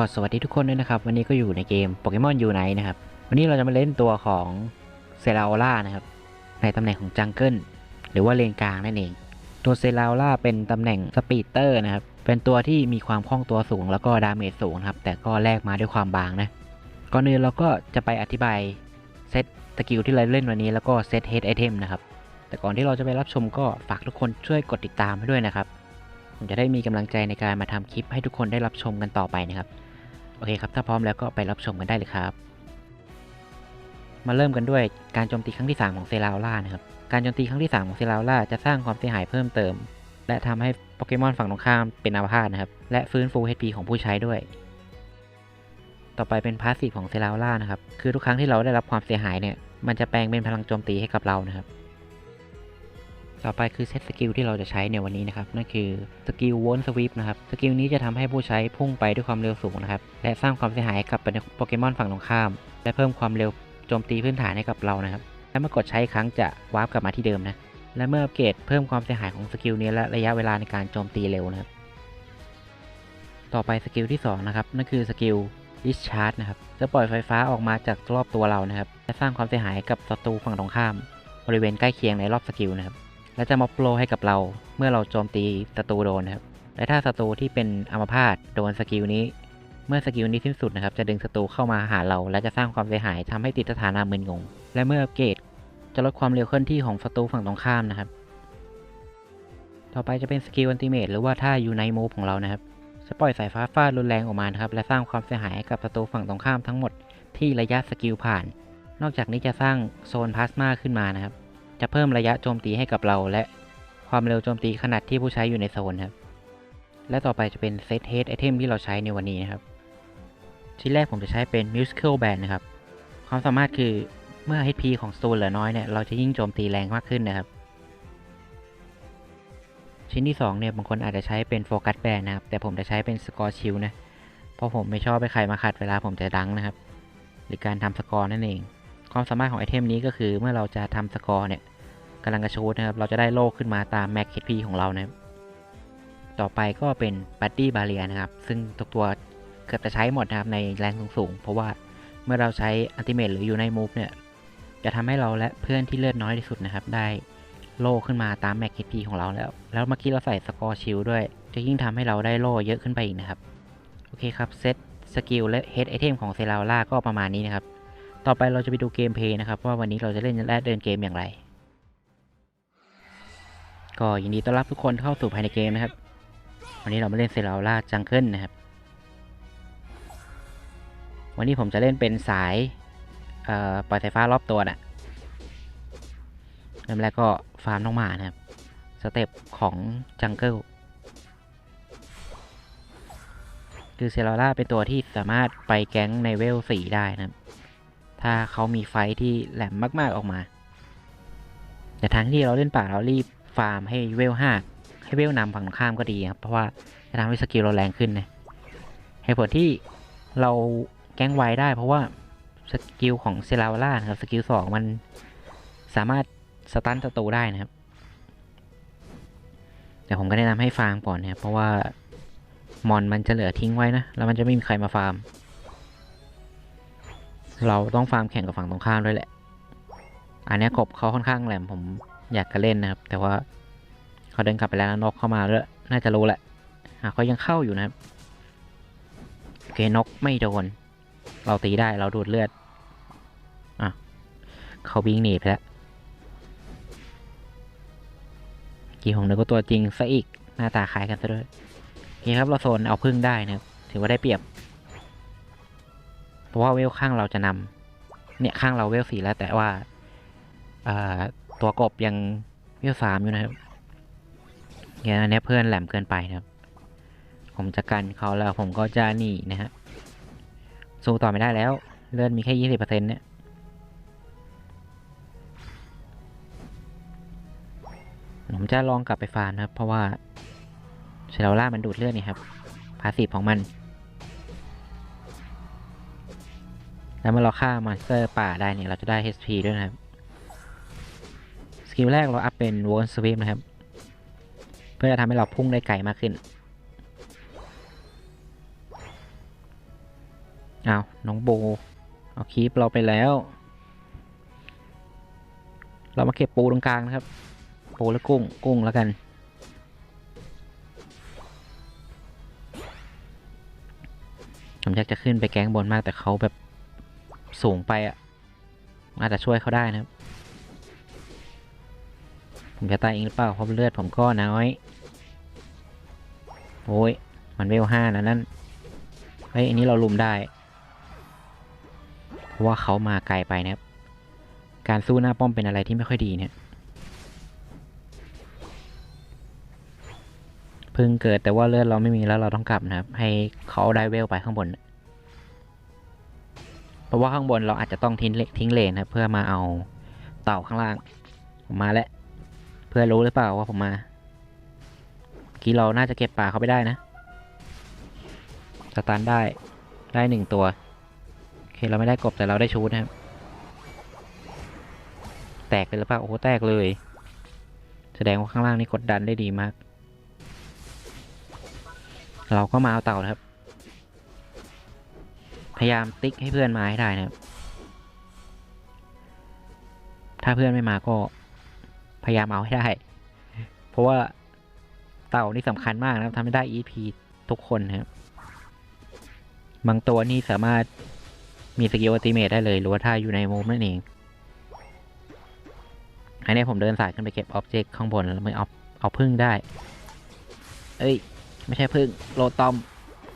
ก็สวัสดีทุกคนด้วยนะครับ วันนี้ก็อยู่ในเกมโปเกมอนยูไนนะครับ วันนี้เราจะมาเล่นตัวของเซราอล่านะครับ ในตำแหน่งของจังเกิลหรือว่าเลนกลางนั่นเอง ตัวเซราอล่าเป็นตำแหน่งสปีดเตอร์นะครับ เป็นตัวที่มีความคล่องตัวสูงแล้วก็ดาเมจสูงครับ แต่ก็แลกมาด้วยความบางนะ ก่อนอื่นเราก็จะไปอธิบายเซตสกิลที่เราเล่นวันนี้แล้วก็เซตเฮดไอเทมนะครับ แต่ก่อนที่เราจะไปรับชมก็ฝากทุกคนช่วยกดติดตามให้ด้วยนะครับผมจะได้มีกำลังใจในการมาทำคลิปให้ทุกคนได้รับชมกันต่อไปนะครับ โอเคครับ ถ้าพร้อมแล้วก็ไปรับชมกันได้เลยครับ มาเริ่มกันด้วยการโจมตีครั้งที่ 3 ของเซราล่านะครับ การโจมตีครั้งที่ 3 ของเซราล่าจะสร้างความเสียหายเพิ่มเติม และทำให้โปเกมอนฝั่งตรงข้ามเป็นอาพาธนะครับ และฟื้นฟู HP ของผู้ใช้ด้วย ต่อไปเป็นพาสซีฟของเซราล่านะครับ คือทุกครั้งที่เราได้รับความเสียหายเนี่ย มันจะแปลงเป็นพลังโจมตีให้กับเรานะครับ ต่อไปคือเซตสกิลที่เราจะใช้ในวันนี้นะครับนั่นคือสกิลวนสวีปนะครับสกิลนี้จะทำให้ผู้ใช้พุ่งไปด้วยความเร็วสูงนะครับและสร้างความเสียหายกับโปเกมอนฝั่งตรงข้าม และเพิ่มความเร็วโจมตีพื้นฐานให้กับเรานะครับและเมื่อกดใช้ครั้งจะวาร์ปกลับมาที่เดิมนะและเมื่ออัปเกรดเพิ่มความเสียหายของสกิลนี้และระยะเวลาในการโจมตีเร็วนะครับต่อไปสกิลที่2นะครับนั่นคือสกิล discharge นะครับจะปล่อยไฟฟ้าออกมาจากรอบตัวเรานะครับและสร้างความเสียหายกับศัตรูฝั่งตรงข้าม บริเวณใกล้เคียงในรอบสกิลนะครับ และจะมาโปรให้กับเราเมื่อเราโจมตีศัตรูโดนนะครับ และถ้าศัตรูที่เป็นอัมพาตโดนสกิลนี้ เมื่อสกิลนี้สิ้นสุดนะครับ จะดึงศัตรูเข้ามาหาเรา และจะสร้างความเสียหายทำให้ติดสถานะมึนงง และเมื่ออัปเกรดจะลดความเร็วเคลื่อนที่ของศัตรูฝั่งตรงข้ามนะครับ ต่อไปจะเป็นสกิลอันติเมทหรือว่าท่ายูไนมูฟของเรานะครับ จะปล่อยสายฟ้าฟาดรุนแรงออกมานะครับ และสร้างความเสียหายให้กับศัตรูฝั่งตรงข้ามทั้งหมดที่ระยะสกิลผ่าน นอกจากนี้จะสร้างโซนพลาสมาขึ้นมานะครับ จะเพิ่มระยะโจมตีให้กับเรา และความเร็วโจมตีขนาดที่ผู้ใช้อยู่ในโซนครับ และต่อไปจะเป็นเซตเฮดไอเทมที่เราใช้ในวันนี้นะครับ ชิ้นแรกผมจะใช้เป็น Musical Band นะครับ ความสามารถคือเมื่อ HP ของสตูนเหลือน้อยเนี่ยเราจะยิ่งโจมตีแรงมากขึ้นนะครับ ชิ้นที่2เนี่ยบางคนอาจจะใช้เป็นโฟกัสแบนนะครับ แต่ผมจะใช้เป็นสกอร์ชิลนะ เพราะผมไม่ชอบไปใครมาขัดเวลาผมจะดังนะครับ หรือการทำสกอร์นั่นเอง ความสามารถของไอเทมนี้ก็คือเมื่อเราจะทำสกอร์เนี่ยกำลังกระชูดนะครับ เราจะได้โล่ขึ้นมาตามแม็ก HP ของเรานะครับ ต่อไปก็เป็นบัตตี้บาเรียนะครับ ซึ่งทุกตัวเกือบจะใช้หมดนะครับในแรงสูงๆ เพราะว่าเมื่อเราใช้อัลติเมทหรืออยู่ในมูฟเนี่ยจะทำให้เราและเพื่อนที่เลือดน้อยที่สุดนะครับ ได้โล่ขึ้นมาตามแม็ก HP ของเราแล้ว แล้วเมื่อกี้เราใส่สกอร์ชิลด้วย จะยิ่งทำให้เราได้โล่เยอะขึ้นไปอีกนะครับ โอเคครับเซตสกิลและเฮดไอเทมของเซราล่าก็ประมาณนี้นะครับ ต่อไปเราจะไปดูเกมเพย์นะครับว่าวันนี้เราจะเล่นและเดินเกมอย่างไร ก็ยินดีต้อนรับทุกคนเข้าสู่ภายในเกมนะครับ วันนี้เรามาเล่นเซราล่าจังเกิลนะครับ วันนี้ผมจะเล่นเป็นสายปล่อยสายฟ้ารอบตัวน่ะเริ่มแรกก็ฟาร์มน้องหมานะครับ สเต็ปของจังเกิลคือเซราล่าเป็นตัวที่สามารถไปแก๊งในเวลสีได้นะครับ ถ้าเขามีไฟที่แหลมมากๆออกมา แต่ทางที่เราเล่นป่าเรารีบฟาร์มให้เวลห้าให้เวลนำฝั่งตรงข้ามก็ดีครับเพราะว่าจะทำให้สกิลเราแรงขึ้นนะเหตุผลที่เราแก๊งไวได้เพราะว่าสกิลของเซราวล่านะครับสกิลสองมันสามารถสตันศัตรูได้นะครับ แต่ผมก็แนะนำให้ฟาร์มก่อนนะครับเพราะว่ามอนมันจะเหลือทิ้งไว้นะ แล้วมันจะไม่มีใครมาฟาร์ม เราต้องฟาร์มแข่งกับฝั่งตรงข้ามด้วยแหละ อันนี้กบเขาค่อนข้างแหลมผมอยากจะเล่นนะครับ แต่ว่าเขาเดินกลับไปแล้วนกเข้ามาแล้วน่าจะรู้แหละอะเขายังเข้าอยู่นะครับโอเคนกไม่โดน เราตีได้เราดูดเลือด อะ เขาวิ่งหนีไปแล้วกี่ผมนึกว่าตัวจริงซะอีกหน้าตาคล้ายกันซะด้วยโอเคครับเราโซนเอาพึ่งได้นะครับถือว่าได้เปรียบ ว่าเวลข้างเราจะนำเนี่ยข้างเราเวลสี่แล้วแต่ว่าอ่าตัวกบยังเวลสามอยู่นะครับเนี่ยอันเนี้เพื่อนแหลมเกินไปนะครับ ผมจะกันเขาแล้วผมก็จะหนีนะฮะสู้ต่อไม่ได้แล้ว เลือดมีแค่ยี่สิบเปอร์เซ็นต์เนี่ยผมจะลองกลับไปฟาร์มนะครับ เพราะว่าเชลล่ามันดูดเลือดนี่ครับ พาสีของมัน แล้วเมื่อเราฆ่ามอนสเตอร์ป่าได้เนี่ย เราจะได้ HP ด้วยนะครับ สกิลแรกเราอัพเป็น w o r n Sweep นะครับ เพื่อจะทำให้เราพุ่งได้ไกลมากขึ้น เอาน้องโบ เอาคีปเราไปแล้ว เรามาเก็บปูตรงกลางนะครับ ปูและกุ้ง กุ้งแล้วกันผมอยากจะขึ้นไปแก๊งบนมากแต่เขาแบบ สูงไปอะอาจจะช่วยเขาได้นะครับ ผมจะตายเองหรือเปล่าเพราะเลือดผมก็น้อย โอ้ย มันเวลห้านะนั่น เฮ้ย อันนี้เราลุมได้ เพราะว่าเขามาไกลไปนะครับ การสู้หน้าป้อมเป็นอะไรที่ไม่ค่อยดีเนี่ยเพิ่งเกิดแต่ว่าเลือดเราไม่มีแล้วเราต้องกลับนะครับ ให้เขาได้เวลไปข้างบน เพราะว่าข้างบนเราอาจจะต้องทิ้งเลทิ้งเลนนะครับเพื่อมาเอาเต่าข้างล่างผมมาแล้วเพื่อรู้หรือเปล่าว่าผมมากี้เราน่าจะเก็บป่าเขาไปได้นะสตาร์ได้ได้หนึ่งตัวโอเคเราไม่ได้กบแต่เราได้ชูดนะครับแตกเลยหรือเปล่าโอ้โหแตกเลย แสดงว่าข้างล่างนี่กดดันได้ดีมาก เราก็มาเอาเต่านะครับ พยายามติ๊กให้เพื่อนมาให้ได้นะครับ ถ้าเพื่อนไม่มาก็พยายามเอาให้ได้ เพราะว่าเต่านี่สำคัญมากนะครับทำให้ได้ EP ทุกคนนะครับ บางตัวนี่สามารถมีสกิลอัติเมทได้เลย หรือว่าถ้าอยู่ในมุมนั่นเองอันนี้ผมเดินสายขึ้นไปเก็บออบเจกต์ข้างบนแล้วไม่เอาเอาพึ่งได้ เอ้ย ไม่ใช่พึ่งโลตอม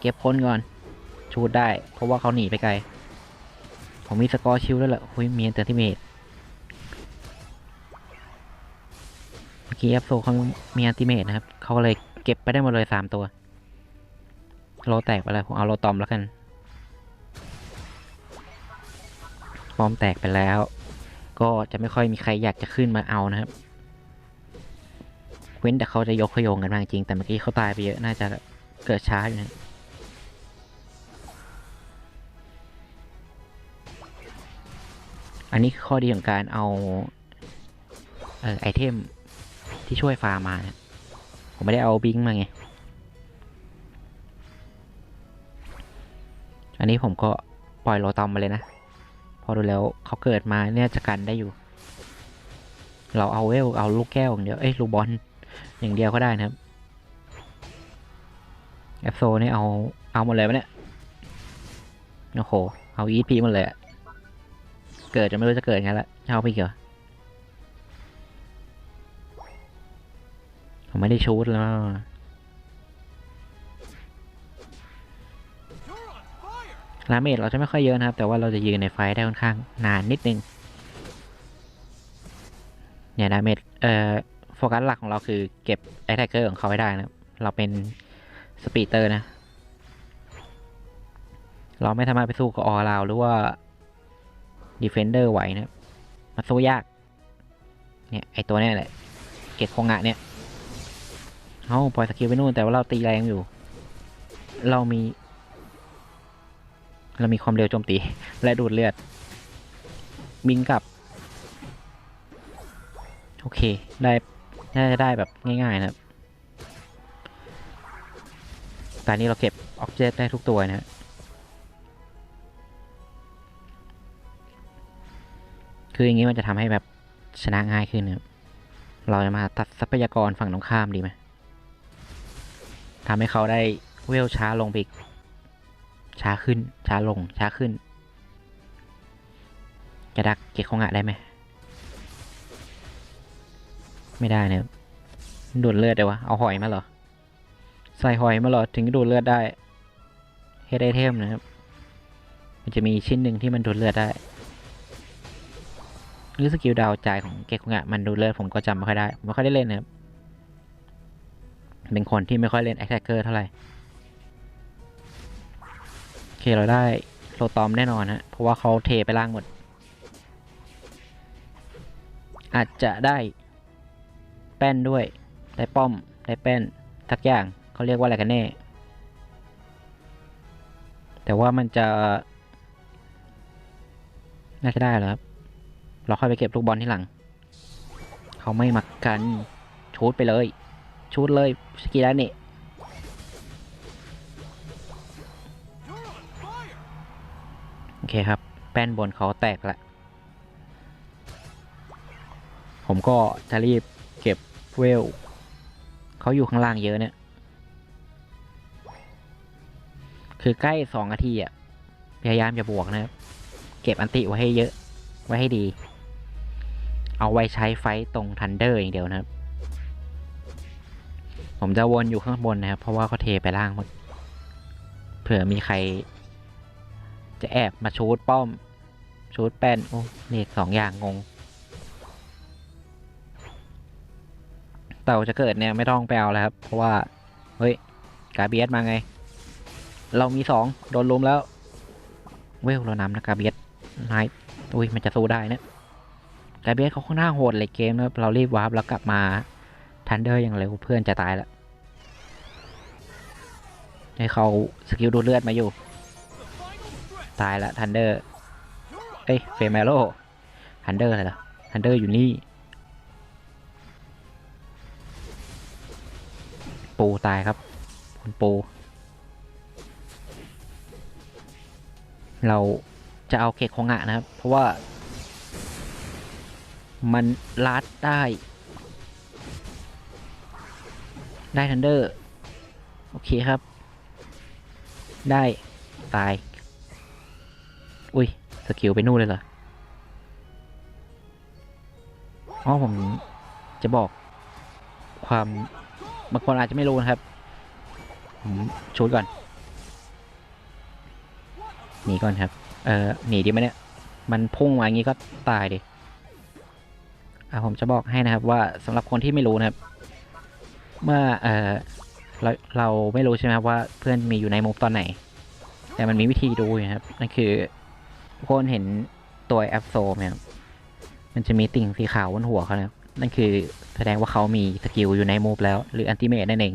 เก็บคนก่อน ชูดได้ เพราะว่าเขาหนีไปไกล ผมมีสกอร์ชิลด้วยแหละหุยมีอันเตอร์ติเมทเมื่อกี้แอปโซเขามีอันติเมทนะครับ เขาก็เลยเก็บไปได้หมดเลยสามตัว โลแตกไปแล้วผมเอาโลตอมแล้วกันปอมแตกไปแล้ว ก็จะไม่ค่อยมีใครอยากจะขึ้นมาเอานะครับ เว้นแต่เขาจะยกขยงกันมางจริง แต่เมื่อกี้เขาตายไปเยอะ น่าจะเกิดช้าอยู่นะ อันนี้คือข้อดีของการเอาเออไอเทมที่ช่วยฟาร์มมานะผมไม่ได้เอาบิงมาไง อันนี้ผมก็ปล่อยโลตอมมาเลยนะ พอดูแล้วเขาเกิดมาเนี่ยจะกันได้อยู่ เราเอาเวลเอาลูกแก้วอย่างเดียว เอ้ยลูกบอลอย่างเดียวก็ได้นะครับแอปโซนี่เอาเอาหมดเลยปะเนี่ย โอ้โห เอาอีทพีหมดเลยอะ เกิดจะไม่รู้จะเกิดไงละเอาไปเกี่ยวผมไม่ได้ชูดแล้วลาเมจเราจะไม่ค่อยเยอะนะครับ แต่ว่าเราจะยืนในไฟได้ค่อนข้างนานนิดนึง เนี่ยดาเมจเอ่อโฟกัสหลักของเราคือเก็บไอแท็กเกอร์ของเขาให้ได้นะครับเราเป็นสปีดเตอร์นะ เราไม่สามารถไปสู้กับออราวหรือว่า ดีเฟนเดอร์ไหวนะมันสู้ยาก เนี่ยไอตัวเนี้ยแหละ เก็บคงงะเนี่ยเอาปล่อยสกิลไปนู่นแต่ว่าเราตีแรงอยู่ เรามี เรามีความเร็วโจมตี และดูดเลือด บิงกลับ โอเค ได้น่าจะได้แบบง่ายๆนะครับตอนนี้เราเก็บออบเจกต์ได้ทุกตัวนะ คืออย่างนี้มันจะทำให้แบบชนะง่ายขึ้นครับเราจะมาตัดทรัพยากรฝั่งตรงข้ามดีไหมทำให้เขาได้เวลช้าลงไปอีกช้าขึ้น ช้าลง ช้าขึ้น จะดักเก็กของอะได้ไหม ไม่ได้นะครับดูดเลือดเดี๋ยวะ เอาหอยมาเหรอ ใส่หอยมาเหรอ ถึงดูดเลือดได้เฮดไอเทมนะครับ มันจะมีชิ้นหนึ่งที่มันดูดเลือดได้ รือสกิลดาวจ่ายของเก็กของอะมันดูเลือดผมก็จำไม่ค่อยได้ไม่ค่อยได้เล่นนะครับเป็นคนที่ไม่ค่อยเล่นแอคแทกเกอร์เท่าไหร่โอเคเราได้โลตอมแน่นอนฮะเพราะว่าเขาเทไปล่างหมด อาจจะได้แป้นด้วย ได้ป้อม ได้แป้นทักอย่างเขาเรียกว่าอะไรกันแน่ แต่ว่ามันจะ น่าจะได้แล้วครับ เราค่อยไปเก็บลูกบอลที่หลัง เขาไม่มักกันชูดไปเลย ชูดเลยสกีแล้วนี่โอเคครับ แป้นบนเขาแตกละ ผมก็จะรีบเก็บเวล เขาอยู่ข้างล่างเยอะเนี่ย คือใกล้สองนาทีอะ พยายามจะบวกนะครับ เก็บอันติไว้ให้เยอะ ไว้ให้ดี เอาไว้ใช้ไฟตรงทันเดอร์อย่างเดียวนะครับ ผมจะวนอยู่ข้างบนนะครับ เพราะว่าเขาเทไปล่างหมด เผื่อมีใคร จะแอบมาชูดป้อม ชูดแป้น โอ้นี่สองอย่างงง เต่าจะเกิดเนี่ยไม่ต้องไปเอาแล้วครับ เพราะว่า เฮ้ย กาเบียสมาไง เรามีสองโดนลุมแล้ว เวลเรานำนะกาเบียสนายอุ้ยมันจะสู้ได้นะ กาเบียสเขาค่อนข้างโหดเลยเกมนะเรารีบวาร์ปแล้วกลับมาทันเดอร์อย่างเร็วเพื่อนจะตายแล้วให้เขาสกิลดูเลือดมาอยู่ ตายละทันเดอร์เอ้ยเฟเมโลทันเดอร์อะไรล่ะทันเดอร์อยู่นี่ ปูตายครับ คุณปู เราจะเอาเกตของอะนะครับ เพราะว่า มันลัดได้ ได้ทันเดอร์ โอเคครับ ได้ตาย อุ้ย สกิลไปนู่นเลยเหรออ๋อผมจะบอกความบางคนอาจจะไม่รู้นะครับ ผมชูดก่อน หนีก่อนครับ เออหนีดีไหมเนี่ย มันพุ่งมาอย่างนี้ก็ตายดิอะ ผมจะบอกให้นะครับว่าสำหรับคนที่ไม่รู้นะครับ เมื่อเออเราเราไม่รู้ใช่ไหมครับว่าเพื่อนมีอยู่ในมุมตอนไหน แต่มันมีวิธีดูนะครับนั่นคือคนเห็นตัวแอปโซมเนี่ยครับมันจะมีติ่งสีขาวบนหัวเขานะครับนั่นคือแสดงว่าเขามีสกิลอยู่ในมูฟแล้ว หรืออันติเมตนั่นเอง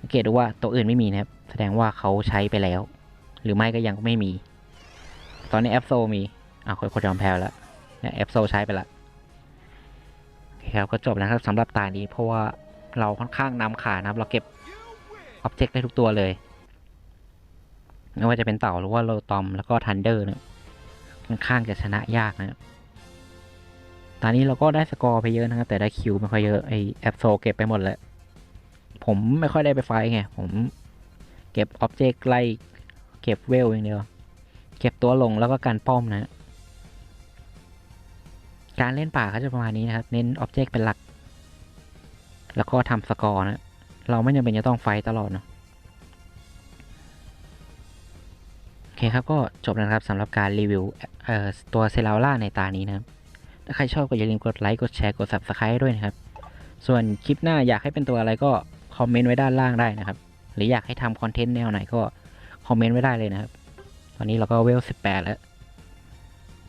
สังเกตดูว่าตัวอื่นไม่มีนะครับ แสดงว่าเขาใช้ไปแล้ว หรือไม่ก็ยังไม่มี ตอนนี้แอปโซมีอ่าคนคนยอมแพ้แล้วแอปโซใช้ไปละ ครับก็จบแล้วครับสำหรับตานี้เพราะว่าเราค่อนข้างนำขานะครับ เราเก็บอ็อบเจกต์ได้ทุกตัวเลย ไม่ว่าจะเป็นเต่าหรือว่าโลตอมแล้วก็ทันเดอร์เนี่ยค่อนข้างจะชนะยากนะตอนนี้เราก็ได้สกอร์ไปเยอะนะครับ แต่ได้คิวไม่ค่อยเยอะไอแอปโซเก็บไปหมดแล้วผมไม่ค่อยได้ไปไฟไง ผมเก็บอ็อบเจกต์ไล่เก็บเวลอย่างเดียว เก็บตัวลงแล้วก็การป้อมนะ การเล่นป่าเขาจะประมาณนี้นะครับ เน้นอ็อบเจกต์เป็นหลัก แล้วก็ทำสกอร์นะ เราไม่จำเป็นจะต้องไฟตลอดเนาะโอเคครับ ก็จบแล้วนะครับสำหรับการรีวิวตัวเซราล่าในตานี้นะครับ ถ้าใครชอบก็อย่าลืมกดไลค์กดแชร์กด subscribe ด้วยนะครับ ส่วนคลิปหน้าอยากให้เป็นตัวอะไรก็คอมเมนต์ไว้ด้านล่างได้นะครับ หรืออยากให้ทำคอนเทนต์แนวไหนก็คอมเมนต์ไว้ได้เลยนะครับ ตอนนี้เราก็เวล 18 แล้ว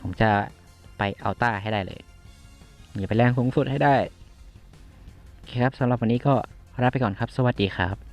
ผมจะ ไปเอาต้าให้ได้เลยอย่าไปแรงสูงสุดให้ได้โอเคครับสำหรับวันนี้ก็ลาไปก่อนครับ สวัสดีครับ